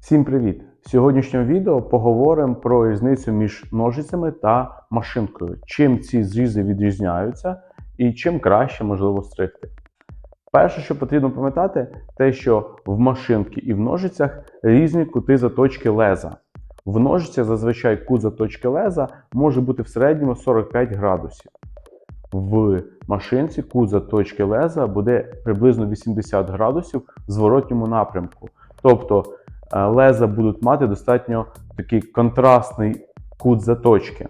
Всім привіт! В сьогоднішньому відео поговоримо про різницю між ножицями та машинкою, чим ці зрізи відрізняються і чим краще можливо стригти. Перше, що потрібно пам'ятати, те, що в машинці і в ножицях різні кути заточки леза. В ножицях зазвичай кут заточки леза може бути в середньому 45 градусів. В машинці кут заточки леза буде приблизно 80 градусів в зворотньому напрямку. Тобто леза будуть мати достатньо такий контрастний кут заточки.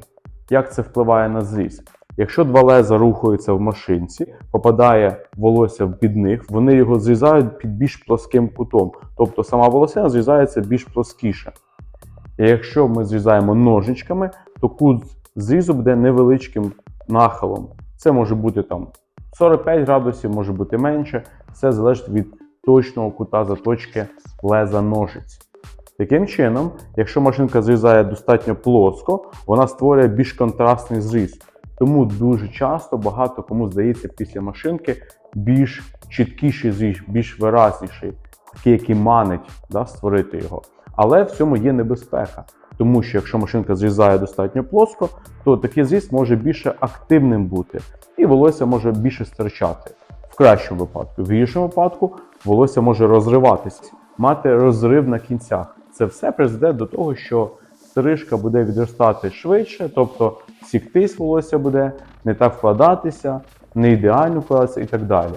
Як це впливає на зріз? Якщо два леза рухаються в машинці, попадає волосся під них, вони його зрізають під більш плоским кутом. Тобто сама волосина зрізається більш плоскіше. І якщо ми зрізаємо ножичками, то кут зрізу буде невеличким нахилом. Це може бути там 45 градусів, може бути менше. Все залежить від точного кута заточки леза ножиць. Таким чином, якщо машинка зрізає достатньо плоско, вона створює більш контрастний зріз. Тому дуже часто багато кому здається після машинки більш чіткіший зріз, більш виразніший, такий, який манить да, створити його. Але в цьому є небезпека. Тому що якщо машинка зрізає достатньо плоско, то такий зріз може більше активним бути, і волосся може більше стирчати. В кращому випадку, в гіршому випадку волосся може розриватися, мати розрив на кінцях. Це все призведе до того, що стрижка буде відростати швидше, тобто сіктись волосся буде, не так вкладатися, не ідеально вкладатися і так далі.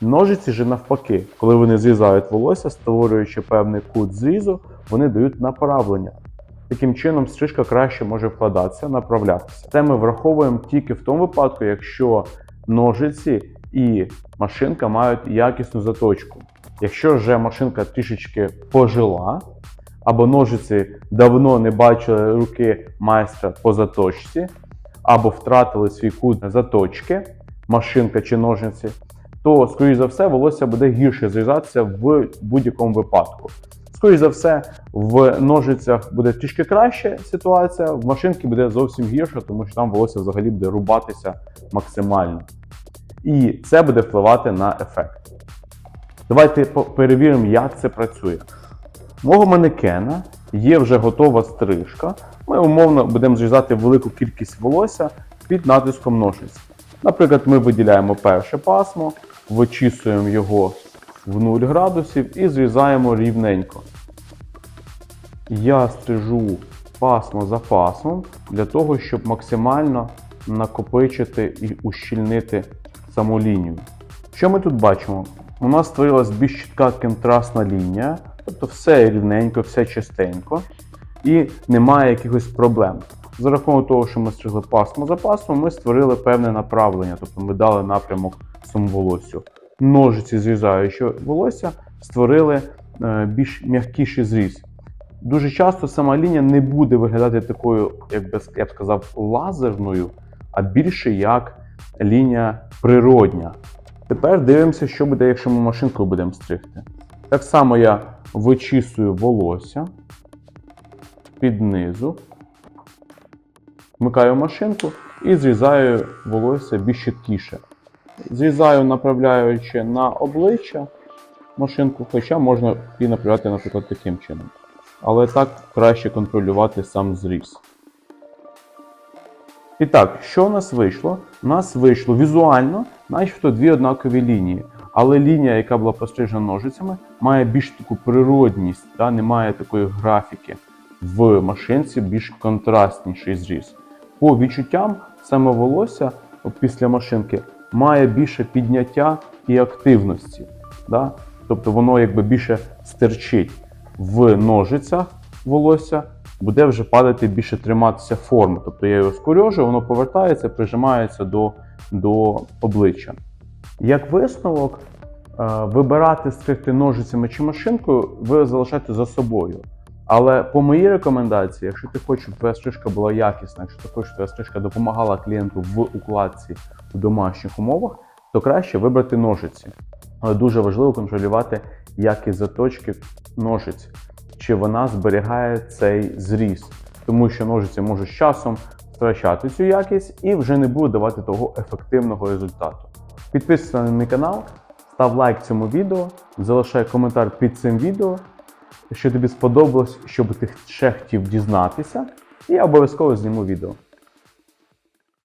Ножиці ж навпаки, коли вони зрізають волосся, створюючи певний кут зрізу, вони дають направлення. Таким чином, стрижка краще може вкладатися, направлятися. Це ми враховуємо тільки в тому випадку, якщо ножиці і машинка мають якісну заточку. Якщо вже машинка трішечки пожила, або ножиці давно не бачили руки майстра по заточці, або втратили свій кут заточки, машинка чи ножниці, то, скоріш за все, волосся буде гірше зрізатися в будь-якому випадку. Скоріше за все, в ножицях буде трішки краща ситуація, в машинці буде зовсім гірше, тому що там волосся взагалі буде рубатися максимально. І це буде впливати на ефект. Давайте перевіримо, як це працює. У Мого манекена є вже готова стрижка. Ми умовно будемо зрізати велику кількість волосся під натиском ножиць. Наприклад, ми виділяємо перше пасмо, вичісуємо його в 0 градусів і зрізаємо рівненько. Я стрижу пасмо за пасмом для того, щоб максимально накопичити і ущільнити саму лінію. Що ми тут бачимо? У нас створилась більш чітка контрастна лінія, тобто все рівненько, все чистенько, і немає якихось проблем. За рахунок того, що ми стригли пасмо за пасмом, ми створили певне направлення, тобто ми дали напрямок волоссю. Ножиці зрізаючи волосся, створили е, більш м'якіший зріз. Дуже часто сама лінія не буде виглядати такою, як би я б сказав, лазерною, а більше як лінія природня. Тепер дивимося, що буде, якщо ми машинкою будемо стригти. Так само я вичісую волосся під низу, вмикаю машинку і зрізаю волосся більш чіткіше. Зрізаю, направляючи на обличчя машинку, хоча можна і направляти, наприклад, таким чином. Але так краще контролювати сам зріз. І так, що у нас вийшло? У нас вийшло візуально, начебто дві однакові лінії. Але лінія, яка була пострижена ножицями, має більш таку природність, та немає такої графіки. В машинці більш контрастніший зріз. По відчуттям, саме волосся після машинки має більше підняття і активності. Да? Тобто воно якби більше стерчить в ножицях волосся, буде вже падати більше триматися форми. Тобто я його скорюжу, воно повертається, прижимається до, до обличчя. Як висновок, е, вибирати стригти ножицями чи машинкою, ви залишаєте за собою. Але по моїй рекомендації, якщо ти хочеш, щоб твоя стрижка була якісна, якщо ти хочеш, щоб твоя стрижка допомагала клієнту в укладці в домашніх умовах, то краще вибрати ножиці. Але дуже важливо контролювати якість заточки ножиць, чи вона зберігає цей зріз, тому що ножиці можуть з часом втрачати цю якість і вже не буде давати того ефективного результату. Підписуйся на мій канал, став лайк цьому відео, залишай коментар під цим відео що тобі сподобалось, що би ти ще хотів дізнатися, і я обов'язково зніму відео.